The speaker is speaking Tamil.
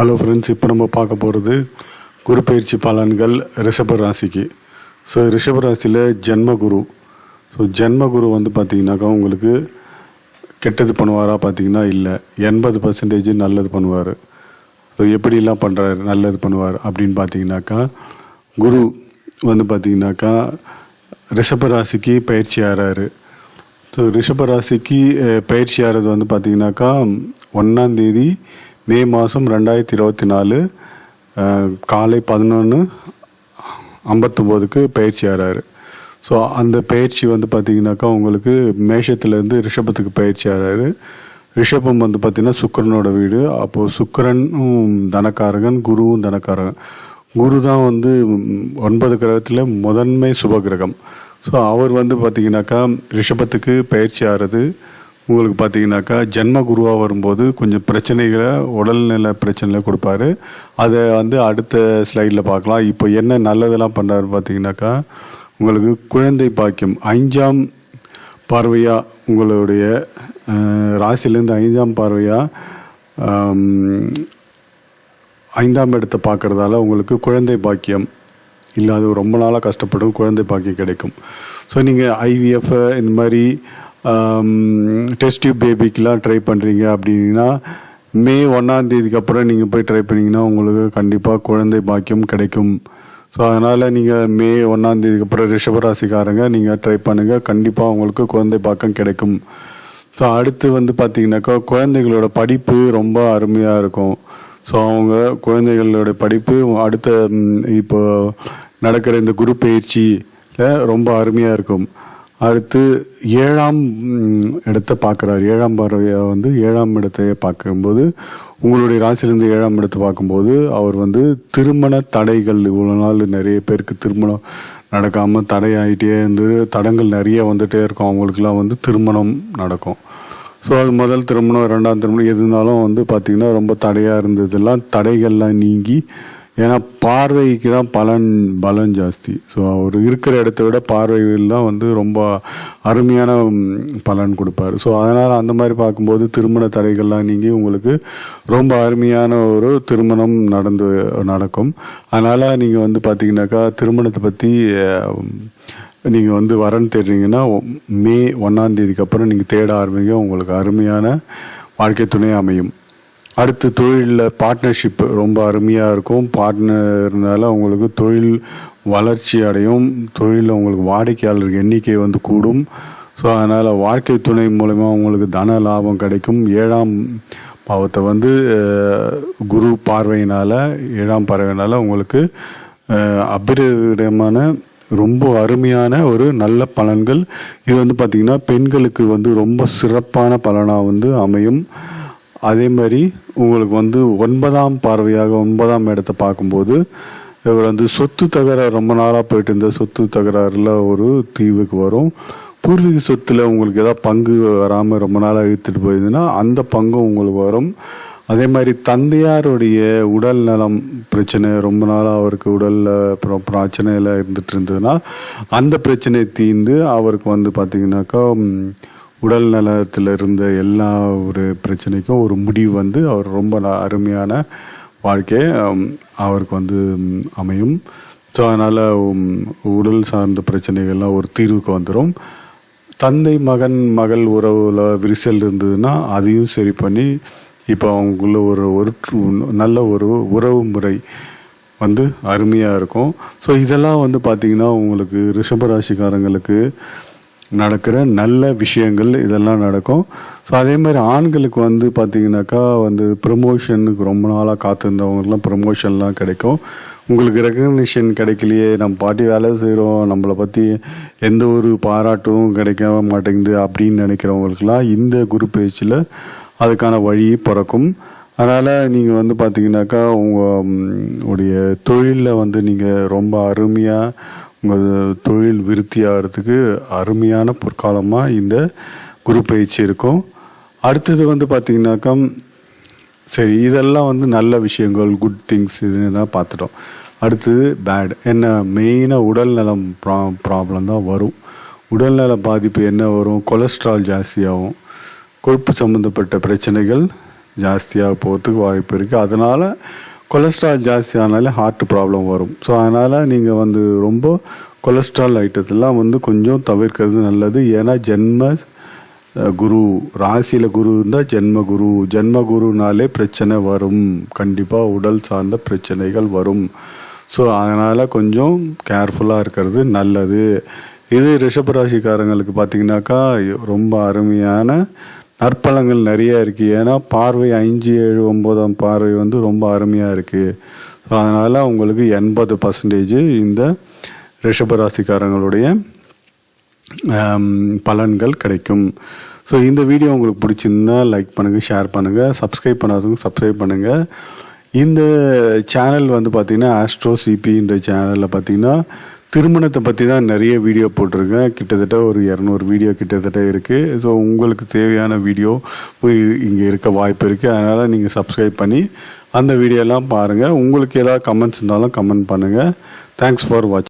ஹலோ ஃப்ரெண்ட்ஸ் இப்போ நம்ம பார்க்க போகிறது குரு பயிற்சி பலன்கள் ரிஷப ராசிக்கு. ஸோ ரிஷப ராசியில் ஜென்மகுரு ஸோ ஜென்மகுரு வந்து பார்த்திங்கனாக்கா உங்களுக்கு கெட்டது பண்ணுவாரா பார்த்தீங்கன்னா இல்லை. எண்பது பர்சன்டேஜ் நல்லது பண்ணுவார். ஸோ எப்படிலாம் பண்ணுறாரு நல்லது பண்ணுவார் அப்படின்னு பார்த்தீங்கன்னாக்கா குரு வந்து பார்த்திங்கனாக்கா ரிஷப ராசிக்கு பயிற்சி ஆறாரு. ஸோ ரிஷப ராசிக்கு பயிற்சி ஆறது வந்து பார்த்திங்கனாக்கா ஒன்றாந்தேதி மே மாதம் ரெண்டாயிரத்தி இருபத்தி நாலு காலை பதினொன்று ஐம்பத்தொம்போதுக்கு பயிற்சி ஆறாரு. ஸோ அந்த பயிற்சி வந்து பார்த்தீங்கன்னாக்கா உங்களுக்கு மேஷத்துலேருந்து ரிஷபத்துக்கு பயிற்சி ஆறாரு. ரிஷபம் வந்து பார்த்தீங்கன்னா சுக்கரனோட வீடு. அப்போது சுக்கரனும் தனக்காரகன் குருவும் தனக்காரகன். குரு தான் வந்து ஒன்பது கிரகத்தில் முதன்மை சுப கிரகம். ஸோ அவர் வந்து பார்த்தீங்கன்னாக்கா ரிஷபத்துக்கு பயிற்சி ஆறுறது உங்களுக்கு பார்த்தீங்கன்னாக்கா ஜென்ம குருவாக வரும்போது கொஞ்சம் பிரச்சனைகளை உடல்நல பிரச்சனைகளை கொடுப்பாரு. அதை வந்து அடுத்த ஸ்லைடில் பார்க்கலாம். இப்போ என்ன நல்லதெல்லாம் பண்ணுறாரு பார்த்தீங்கன்னாக்கா உங்களுக்கு குழந்தை பாக்கியம் ஐந்தாம் பார்வையாக உங்களுடைய ராசிலேருந்து ஐந்தாம் பார்வையாக ஐந்தாம் இடத்தை பார்க்குறதால உங்களுக்கு குழந்தை பாக்கியம் இல்லாத ரொம்ப நாளாக கஷ்டப்படும் குழந்தை பாக்கியம் கிடைக்கும். ஸோ நீங்கள் ஐவிஎஃப் இந்த மாதிரி டெஸ்ட் டியூப் பேபிக்கெலாம் ட்ரை பண்ணுறீங்க அப்படின்னா மே ஒன்றாம் தேதிக்கு அப்புறம் நீங்கள் போய் ட்ரை பண்ணிங்கன்னா உங்களுக்கு கண்டிப்பாக குழந்தை பாக்கியம் கிடைக்கும். ஸோ அதனால் நீங்கள் மே ஒன்றாம் தேதிக்கு அப்புறம் ரிஷபராசிக்காரங்க நீங்கள் ட்ரை பண்ணுங்கள் கண்டிப்பாக உங்களுக்கு குழந்தை பாக்கம் கிடைக்கும். ஸோ அடுத்து வந்து பார்த்தீங்கன்னாக்கா குழந்தைகளோட படிப்பு ரொம்ப அருமையாக இருக்கும். ஸோ அவங்க குழந்தைகளோட படிப்பு அடுத்த இப்போ நடக்கிற இந்த குரு பயிற்சியில் ரொம்ப அருமையாக இருக்கும். அடுத்து ஏழாம் இடத்தை பார்க்குறாரு. ஏழாம் பார்வையாக வந்து ஏழாம் இடத்தையே பார்க்கும்போது உங்களுடைய ராசியிலேருந்து ஏழாம் இடத்தை பார்க்கும்போது அவர் வந்து திருமண தடைகள் இவ்வளோ நாள் நிறைய பேருக்கு திருமணம் நடக்காமல் தடையாயிட்டே இருந்து தடங்கள் நிறைய வந்துகிட்டே இருக்கும். அவங்களுக்குலாம் வந்து திருமணம் நடக்கும். ஸோ அது முதல் திருமணம் ரெண்டாம் திருமணம் எது இருந்தாலும் வந்து பார்த்திங்கன்னா ரொம்ப தடையாக இருந்ததெல்லாம் தடைகள்லாம் நீங்கி ஏன்னா பார்வைக்கு தான் பலன் பலன் ஜாஸ்தி. ஸோ அவர் இருக்கிற இடத்த விட பார்வையில் தான் வந்து ரொம்ப அருமையான பலன் கொடுப்பாரு. ஸோ அதனால் அந்த மாதிரி பார்க்கும்போது திருமண தடைகள்லாம் நீங்கி உங்களுக்கு ரொம்ப அருமையான ஒரு திருமணம் நடந்து நடக்கும். அதனால் நீங்கள் வந்து பார்த்தீங்கன்னாக்கா திருமணத்தை பற்றி நீங்கள் வந்து வரன் தேடுறீங்கன்னா மே ஒன்றாம் தேதிக்கு அப்புறம் நீங்கள் தேட ஆரம்பிங்க. உங்களுக்கு அருமையான வாழ்க்கை துணை அமையும். அடுத்து தொழிலில் பார்ட்னர்ஷிப் ரொம்ப அருமையாக இருக்கும். பார்ட்னர்னால அவங்களுக்கு தொழில் வளர்ச்சி அடையும். தொழிலில் அவங்களுக்கு வாடிக்கையாளர் எண்ணிக்கை வந்து கூடும். ஸோ அதனால் வாழ்க்கை துணை மூலமா அவங்களுக்கு தன லாபம் கிடைக்கும். ஏழாம் பாவத்தை வந்து குரு பார்வையினால் ஏழாம் பார்வையினால் உங்களுக்கு அஹ், அபிரிடமான ரொம்ப அருமையான ஒரு நல்ல பலன்கள். இது வந்து பார்த்திங்கன்னா பெண்களுக்கு வந்து ரொம்ப சிறப்பான பலனாக வந்து அமையும். அதே மாதிரி உங்களுக்கு வந்து ஒன்பதாம் பார்வையாக ஒன்பதாம் இடத்தை பார்க்கும்போது இவர் வந்து சொத்து தகராறு ரொம்ப நாளாக போயிட்டு இருந்த சொத்து தகராறுல ஒரு தீவுக்கு வரும். பூர்வீக சொத்துல உங்களுக்கு ஏதாவது பங்கு வராமல் ரொம்ப நாளாக இழுத்துட்டு போயிருந்ததுன்னா அந்த பங்கும் உங்களுக்கு வரும். அதே மாதிரி தந்தையாருடைய உடல் நலம் பிரச்சனை ரொம்ப நாளாக அவருக்கு உடலில் அப்புறம் பிரச்சனையில் இருந்துட்டு இருந்ததுன்னா அந்த பிரச்சனை தீர்ந்து அவருக்கு வந்து பார்த்தீங்கன்னாக்கா உடல் நலத்தில் இருந்த எல்லா ஒரு பிரச்சனைக்கும் ஒரு முடிவு வந்து அவர் ரொம்ப ந- அருமையான வாழ்க்கை அவருக்கு வந்து அமையும். ஸோ அதனால் உடல் சார்ந்த பிரச்சனைகள்லாம் ஒரு தீர்வுக்கு வந்துடும் தந்தை மகன் மகள் உறவில் விரிசல் இருந்ததுன்னா அதையும் சரி பண்ணி இப்போ அவங்களுக்குள்ள ஒரு ஒரு நல்ல ஒரு உறவு முறை வந்து அருமையாக இருக்கும். ஸோ இதெல்லாம் வந்து பார்த்திங்கன்னா உங்களுக்கு ரிஷபராசிக்காரங்களுக்கு நடக்கிற நல்ல விஷயங்கள் இதெல்லாம் நடக்கும். ஸோ அதே மாதிரி ஆண்களுக்கு வந்து பார்த்தீங்கன்னாக்கா வந்து ப்ரமோஷனுக்கு ரொம்ப நாளாக காத்திருந்தவங்களுக்குலாம் ப்ரமோஷன்லாம் கிடைக்கும். உங்களுக்கு ரெக்கக்னிஷன் கிடைக்கலையே நம்ம பாட்டி வேலை செய்கிறோம் நம்மளை பற்றி எந்த ஒரு பாராட்டும் கிடைக்க மாட்டேங்குது அப்படின்னு நினைக்கிறவங்களுக்குலாம் இந்த குரு பேச்சில் அதுக்கான வழி பிறக்கும். அதனால் நீங்கள் வந்து பார்த்தீங்கன்னாக்கா உங்கள் உடைய தொழிலில் வந்து நீங்கள் ரொம்ப அருமையாக உங்கள் தொழில் விருத்தியாகிறதுக்கு அருமையான பொற்காலமாக இந்த குரு பயிற்சி இருக்கும். அடுத்தது வந்து பார்த்தீங்கன்னாக்கா சரி இதெல்லாம் வந்து நல்ல விஷயங்கள் குட் திங்ஸ் தான் பார்த்துட்டோம் அடுத்தது பேட் என்ன மெயினாக உடல் நலம் ப்ரா ப்ராப்ளம் தான் வரும். உடல்நல பாதிப்பு என்ன வரும்? கொலஸ்ட்ரால் ஜாஸ்தியாகும். கொழுப்பு சம்மந்தப்பட்ட பிரச்சனைகள் ஜாஸ்தியாக போகிறதுக்கு வாய்ப்பு இருக்குது அதனால் கொலஸ்ட்ரால் ஜாஸ்தி ஆனாலே ஹார்ட் ப்ராப்ளம் வரும். ஸோ அதனால் நீங்கள் வந்து ரொம்ப கொலஸ்ட்ரால் ஐட்டத்தெல்லாம் வந்து கொஞ்சம் தவிர்க்கிறது நல்லது. ஏன்னா ஜென்ம குரு ராசியில் குரு இருந்தால் ஜென்ம குரு. ஜென்ம குருனாலே பிரச்சனை வரும். கண்டிப்பாக உடல் சார்ந்த பிரச்சனைகள் வரும். ஸோ அதனால் கொஞ்சம் கேர்ஃபுல்லாக இருக்கிறது நல்லது. இது ரிஷபராசிக்காரங்களுக்கு பார்த்தீங்கன்னாக்கா ரொம்ப அருமையான நற்பலங்கள் நிறைய இருக்குது ஏன்னா பார்வை அஞ்சு ஏழு ஒம்போதாம் பார்வை வந்து ரொம்ப அருமையாக இருக்குது ஸோ அதனால் உங்களுக்கு எண்பது பர்சன்டேஜ் இந்த ரிஷபராசிக்காரங்களுடைய பலன்கள் கிடைக்கும். ஸோ இந்த வீடியோ உங்களுக்கு பிடிச்சிருந்தா லைக் பண்ணுங்கள் ஷேர் பண்ணுங்கள் சப்ஸ்கிரைப் பண்ணாதவங்க சப்ஸ்கிரைப் பண்ணுங்கள் இந்த சேனல் வந்து பார்த்திங்கன்னா ஆஸ்ட்ரோ சிபின்ற சேனலில் பார்த்தீங்கன்னா திருமணத்தை பற்றி தான் நிறைய வீடியோ போட்டிருக்கேன். கிட்டத்தட்ட ஒரு இரநூறு வீடியோ கிட்டத்தட்ட இருக்குது ஸோ உங்களுக்கு தேவையான வீடியோ இங்கே இருக்க வாய்ப்பு இருக்குது அதனால் நீங்கள் சப்ஸ்கிரைப் பண்ணி அந்த வீடியோலாம் பாருங்கள் உங்களுக்கு ஏதாவது கமெண்ட்ஸ் இருந்தாலும் கமெண்ட் பண்ணுங்கள் தேங்க்ஸ் ஃபார் வாட்சிங்